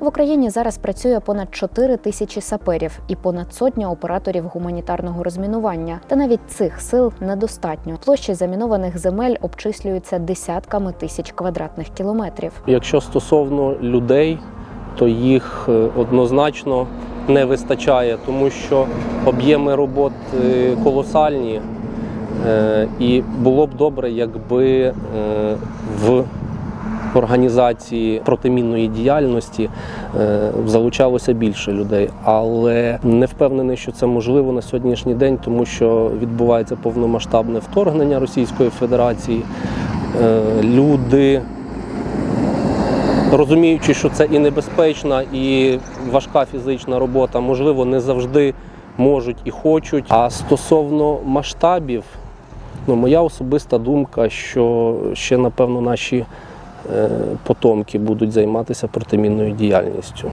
В Україні зараз працює понад 4 тисячі саперів і понад сотня операторів гуманітарного розмінування. Та навіть цих сил недостатньо. Площі замінованих земель обчислюються десятками тисяч квадратних кілометрів. Якщо стосовно людей, то їх е, однозначно не вистачає, тому що об'єми робот е, колосальні, Е, і було б добре, якби в організації протимінної діяльності е, залучалося більше людей, але не впевнений, що це можливо на сьогоднішній день, тому що відбувається повномасштабне вторгнення Російської Федерації. Е, Люди розуміючи, що це і небезпечна, і важка фізична робота, можливо, не завжди можуть і хочуть. А стосовно масштабів, ну, моя особиста думка, що ще, напевно, наші потомки будуть займатися протимінною діяльністю.